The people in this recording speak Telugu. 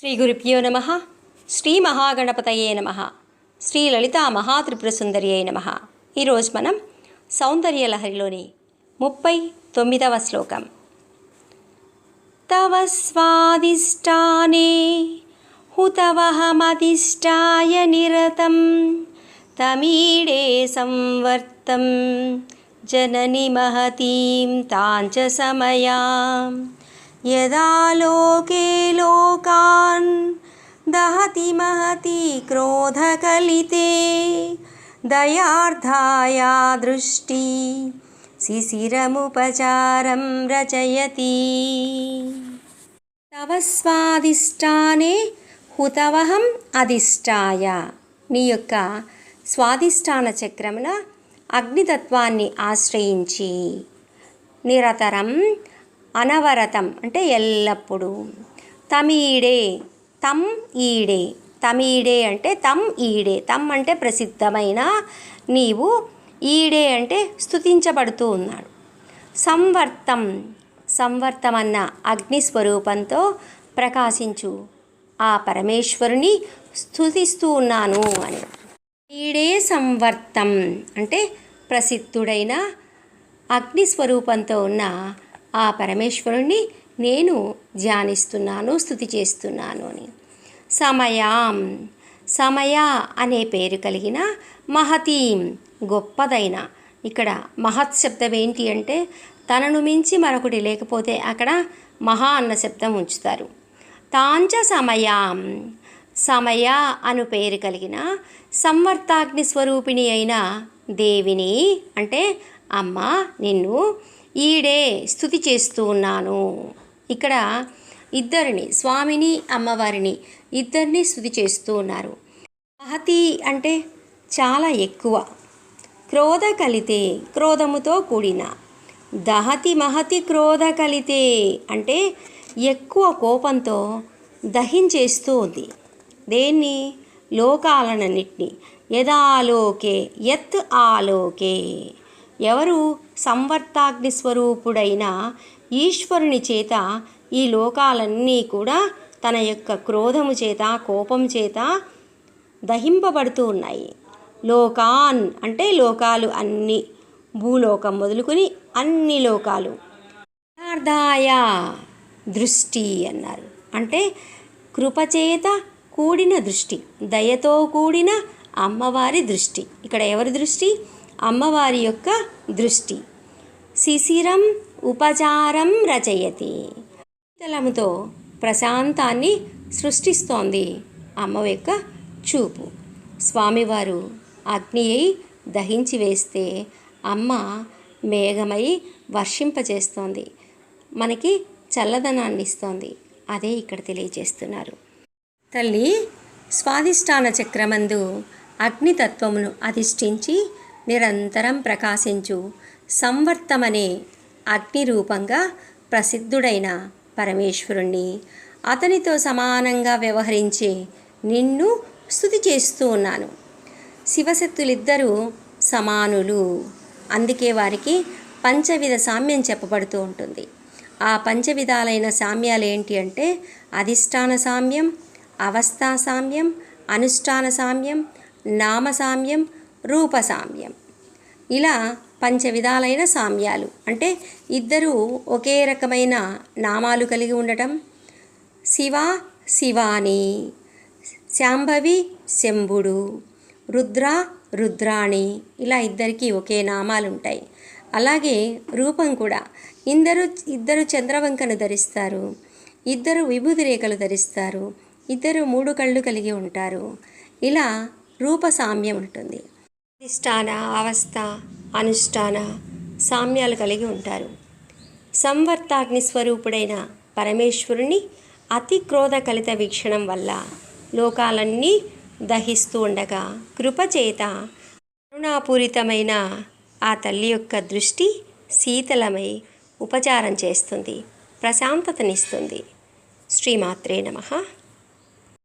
శ్రీ గురుభ్యో నమ. శ్రీ మహాగణపతయే నమ. శ్రీ లలితా మహాత్రిపురసుందరి అయి నమ. ఈరోజు మనం సౌందర్యలహరిలోని ముప్పై తొమ్మిదవ శ్లోకం. తవ స్వాదిష్టానే హుతవహమధిష్టాయ నిరతం తమీడే సంవర్తం జనని మహతీం తాంచ సమయాం. यदा लोके लोकान् दहति महति क्रोधकलिते दयार्धाया दृष्टि శిశిరముపచారం రచయతి. తవ స్వాదిష్టానే హుతవహం అధిష్టాయ. నీ యొక్క స్వాదిష్టాన చక్రమున అగ్నితత్వాన్ని ఆశ్రయించి నిరతరం అనవరతం అంటే ఎల్లప్పుడూ. తమీడే తమ్ ఈడే. తమీడే అంటే తమ్ ఈడే. తమ్ అంటే ప్రసిద్ధమైన నీవు ఈడే అంటే స్థుతించబడుతూ ఉన్నాడు. సంవర్తం సంవర్తమన్న అగ్ని స్వరూపంతో ప్రకాశించు. ఆ పరమేశ్వరుని స్థుతిస్తూ ఉన్నాను అని. ఈడే సంవర్తం అంటే ప్రసిద్ధుడైన అగ్ని స్వరూపంతో ఉన్న ఆ పరమేశ్వరుణ్ణి నేను ధ్యానిస్తున్నాను స్థుతి చేస్తున్నాను అని. సమయాం సమయ అనే పేరు కలిగిన మహతీం గొప్పదైన ఇక్కడ మహత్ శబ్దం ఏంటి అంటే తనను మించి మరొకటి లేకపోతే అక్కడ మహా అన్న శబ్దం ఉంచుతారు. తాంచ సమయాం సమయ అను పేరు కలిగిన సంవర్తాగ్ని స్వరూపిణి అయిన దేవిని అంటే అమ్మ నిన్ను ఈడే స్థుతి చేస్తూ ఉన్నాను. ఇక్కడ ఇద్దరిని స్వామిని అమ్మవారిని ఇద్దరిని స్థుతి చేస్తూ ఉన్నారు. మహతి అంటే చాలా ఎక్కువ. క్రోధ కలితే క్రోధముతో కూడిన. దహతి మహతి క్రోధ కలితే అంటే ఎక్కువ కోపంతో దహించేస్తూ ఉంది. దేన్ని? లోకాలనన్నిటినీ. యదాలోకే యత్ ఆలోకే. ఎవరు సంవర్తాగ్ని స్వరూపుడైన ఈశ్వరుని చేత ఈ లోకాలన్నీ కూడా తన యొక్క క్రోధము చేత కోపం చేత దహింపబడుతూ ఉన్నాయి. లోకాన్ అంటే లోకాలు అన్ని భూలోకం మొదలుకొని అన్ని లోకాలు. యథార్థాయ దృష్టి అన్నారు. అంటే కృపచేత కూడిన దృష్టి దయతో కూడిన అమ్మవారి దృష్టి. ఇక్కడ ఎవరి దృష్టి? అమ్మవారి యొక్క దృష్టి. శిశిరం ఉపచారం రచయతి. శీతలముతో ప్రశాంతాన్ని సృష్టిస్తోంది అమ్మ యొక్క చూపు. స్వామివారు అగ్ని అయి దహించి వేస్తే అమ్మ మేఘమై వర్షింపజేస్తోంది. మనకి చల్లదనాన్ని ఇస్తోంది. అదే ఇక్కడ తెలియజేస్తున్నారు. తల్లి స్వాధిష్టాన చక్రమందు అగ్నితత్వమును అధిష్ఠించి నిరంతరం ప్రకాశించు. సంవర్తమనే అగ్ని రూపంగా ప్రసిద్ధుడైన పరమేశ్వరుణ్ణి. అతనితో సమానంగా వ్యవహరించే నిన్ను స్థుతి చేస్తూ ఉన్నాను. శివశక్తులిద్దరూ సమానులు. అందుకే వారికి పంచవిధ సామ్యం చెప్పబడుతూ ఉంటుంది. ఆ పంచవిధాలైన సామ్యాలు ఏంటి అంటే అధిష్టాన సామ్యం అవస్థా సామ్యం అనుష్ఠాన సామ్యం నామ సామ్యం రూప సామ్యం ఇలా పంచవిధాలైన సామ్యాలు. అంటే ఇద్దరు ఒకే రకమైన నామాలు కలిగి ఉండటం. శివ శివాని. శాంభవి శంభుడు. రుద్ర రుద్రాణి. ఇలా ఇద్దరికి ఒకే నామాలు ఉంటాయి అలాగే రూపం కూడా. ఇందరు ఇద్దరు చంద్రవంకను ధరిస్తారు. ఇద్దరు విభూతి రేఖలు ధరిస్తారు. ఇద్దరు మూడు కళ్ళు కలిగి ఉంటారు. ఇలా రూప సామ్యం ఉంటుంది. అధిష్టాన అవస్థ అనుష్ఠాన సామ్యాలు కలిగి ఉంటారు. సంవర్తాగ్ని స్వరూపుడైన పరమేశ్వరుని అతి క్రోధ కలిత వీక్షణం వల్ల లోకాలన్నీ దహిస్తూ ఉండగా కృపచేత కరుణాపూరితమైన ఆ తల్లి యొక్క దృష్టి శీతలమై ఉపచారం చేస్తుంది ప్రశాంతతనిస్తుంది. శ్రీమాత్రే నమః.